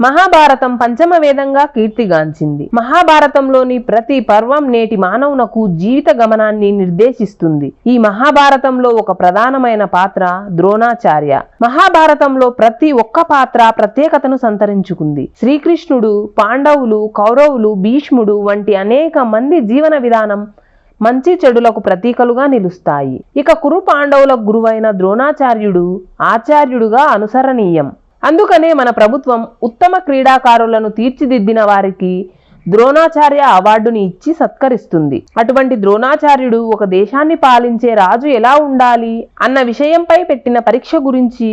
మహాభారతం పంచమ వేదంగా కీర్తిగాంచింది. మహాభారతంలోని ప్రతి పర్వం నేటి మానవునకు జీవిత గమనాన్ని నిర్దేశిస్తుంది. ఈ మహాభారతంలో ఒక ప్రధానమైన పాత్ర ద్రోణాచార్య. మహాభారతంలో ప్రతి ఒక్క పాత్ర ప్రత్యేకతను సంతరించుకుంది. శ్రీకృష్ణుడు పాండవులు కౌరవులు భీష్ముడు వంటి అనేక మంది జీవన విధానం మంచి చెడులకు ప్రతీకలుగా నిలుస్తాయి. ఇక కురు పాండవులకు గురువైన ద్రోణాచార్యుడు ఆచార్యుడుగా అనుసరణీయం. అందుకనే మన ప్రభుత్వం ఉత్తమ క్రీడాకారులను తీర్చిదిద్దిన వారికి ద్రోణాచార్య అవార్డుని ఇచ్చి సత్కరిస్తుంది. అటువంటి ద్రోణాచార్యుడు ఒక దేశాన్ని పాలించే రాజు ఎలా ఉండాలి అన్న విషయంపై పెట్టిన పరీక్ష గురించి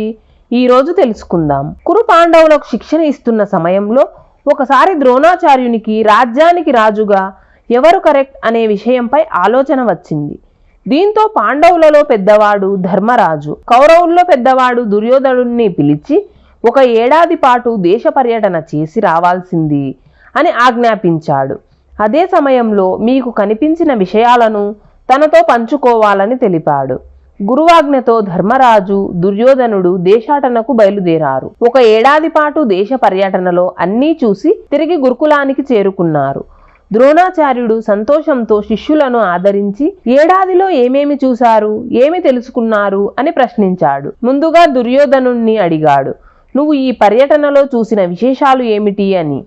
ఈరోజు తెలుసుకుందాం. కురు పాండవులకు శిక్షణ ఇస్తున్న సమయంలో ఒకసారి ద్రోణాచార్యునికి రాజ్యానికి రాజుగా ఎవరు కరెక్ట్ అనే విషయంపై ఆలోచన వచ్చింది. దీంతో పాండవులలో పెద్దవాడు ధర్మరాజు కౌరవుల్లో పెద్దవాడు దుర్యోధనుణ్ణి పిలిచి ఒక ఏడాది పాటు దేశ పర్యటన చేసి రావాల్సింది అని ఆజ్ఞాపించాడు. అదే సమయంలో మీకు కనిపించిన విషయాలను తనతో పంచుకోవాలని తెలిపాడు. గురువాజ్ఞతో ధర్మరాజు దుర్యోధనుడు దేశాటనకు బయలుదేరారు. ఒక ఏడాది పాటు దేశ పర్యటనలో అన్నీ చూసి తిరిగి గురుకులానికి చేరుకున్నారు. ద్రోణాచార్యుడు సంతోషంతో శిష్యులను ఆదరించి ఏడాదిలో ఏమేమి చూశారు? ఏమి తెలుసుకున్నారు? అని ప్రశ్నించాడు. ముందుగా దుర్యోధనుణ్ణి అడిగాడు. నువ్వు ఈ పర్యటనలో చూసిన విశేషాలు ఏమిటి అని.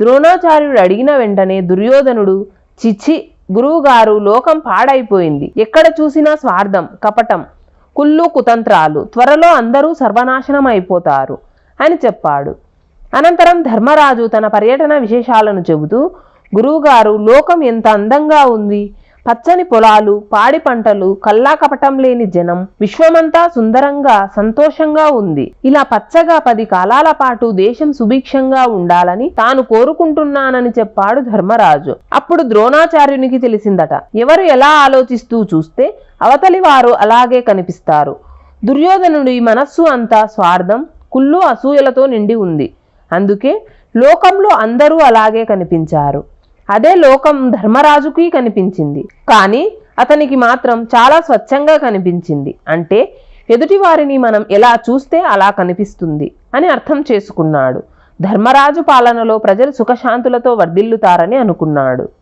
ద్రోణాచార్యుడు అడిగిన వెంటనే దుర్యోధనుడు చిచ్చి గురువుగారు లోకం పాడైపోయింది. ఎక్కడ చూసినా స్వార్థం కపటం కుళ్ళు కుతంత్రాలు. త్వరలో అందరూ సర్వనాశనం అయిపోతారు అని చెప్పాడు. అనంతరం ధర్మరాజు తన పర్యటన విశేషాలను చెబుతూ గురువుగారు లోకం ఎంత అందంగా ఉంది. పచ్చని పొలాలు పాడి పంటలు కల్లా కపటం లేని జనం విశ్వమంతా సుందరంగా సంతోషంగా ఉంది. ఇలా పచ్చగా పది కాలాల పాటు దేశం సుభిక్షంగా ఉండాలని తాను కోరుకుంటున్నానని చెప్పాడు ధర్మరాజు. అప్పుడు ద్రోణాచార్యునికి తెలిసిందట ఎవరు ఎలా ఆలోచిస్తూ చూస్తే అవతలి వారు అలాగే కనిపిస్తారు. దుర్యోధనుడి మనస్సు అంతా స్వార్థం కుళ్ళు అసూయలతో నిండి ఉంది. అందుకే లోకంలో అందరూ అలాగే కనిపించారు. అదే లోకం ధర్మరాజుకి కనిపించింది. కానీ అతనికి మాత్రం చాలా స్వచ్ఛంగా కనిపించింది. అంటే ఎదుటివారిని మనం ఎలా చూస్తే అలా కనిపిస్తుంది అని అర్థం చేసుకున్నాడు. ధర్మరాజు పాలనలో ప్రజలు సుఖశాంతులతో వర్ధిల్లుతారని అనుకున్నాడు.